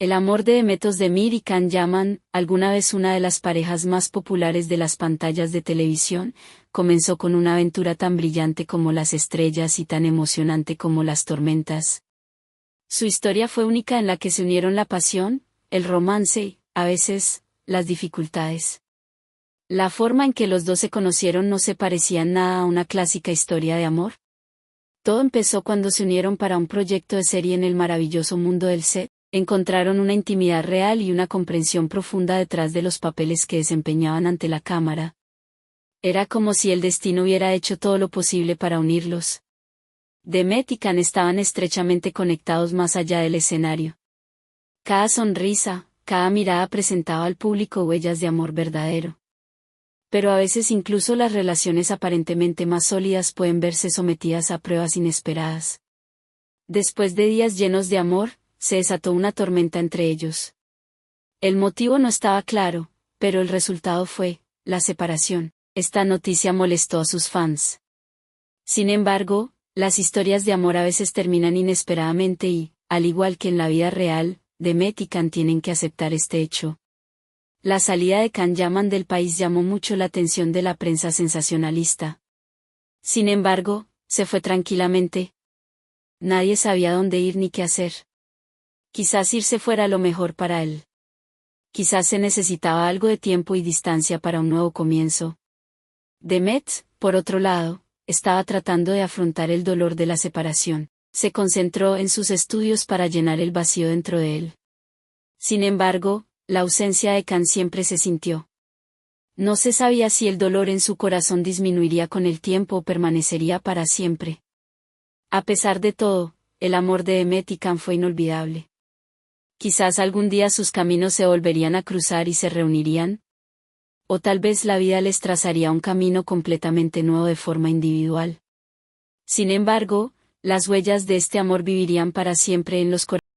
El amor de Emetos Demir y Can Yaman, alguna vez una de las parejas más populares de las pantallas de televisión, comenzó con una aventura tan brillante como las estrellas y tan emocionante como las tormentas. Su historia fue única en la que se unieron la pasión, el romance y, a veces, las dificultades. La forma en que los dos se conocieron no se parecía nada a una clásica historia de amor. Todo empezó cuando se unieron para un proyecto de serie en el maravilloso mundo del set encontraron una intimidad real y una comprensión profunda detrás de los papeles que desempeñaban ante la cámara. Era como si el destino hubiera hecho todo lo posible para unirlos. Demet y Khan estaban estrechamente conectados más allá del escenario. Cada sonrisa, cada mirada presentaba al público huellas de amor verdadero. Pero a veces incluso las relaciones aparentemente más sólidas pueden verse sometidas a pruebas inesperadas. Después de días llenos de amor, se desató una tormenta entre ellos. El motivo no estaba claro, pero el resultado fue, la separación. Esta noticia molestó a sus fans. Sin embargo, las historias de amor a veces terminan inesperadamente y, al igual que en la vida real, Demet y Khan tienen que aceptar este hecho. La salida de Khan Yaman del país llamó mucho la atención de la prensa sensacionalista. Sin embargo, se fue tranquilamente. Nadie sabía dónde ir ni qué hacer. Quizás irse fuera lo mejor para él. Quizás se necesitaba algo de tiempo y distancia para un nuevo comienzo. Demet, por otro lado, estaba tratando de afrontar el dolor de la separación. Se concentró en sus estudios para llenar el vacío dentro de él. Sin embargo, la ausencia de Khan siempre se sintió. No se sabía si el dolor en su corazón disminuiría con el tiempo o permanecería para siempre. A pesar de todo, el amor de Demet y Khan fue inolvidable. Quizás algún día sus caminos se volverían a cruzar y se reunirían. O tal vez la vida les trazaría un camino completamente nuevo de forma individual. Sin embargo, las huellas de este amor vivirían para siempre en los corazones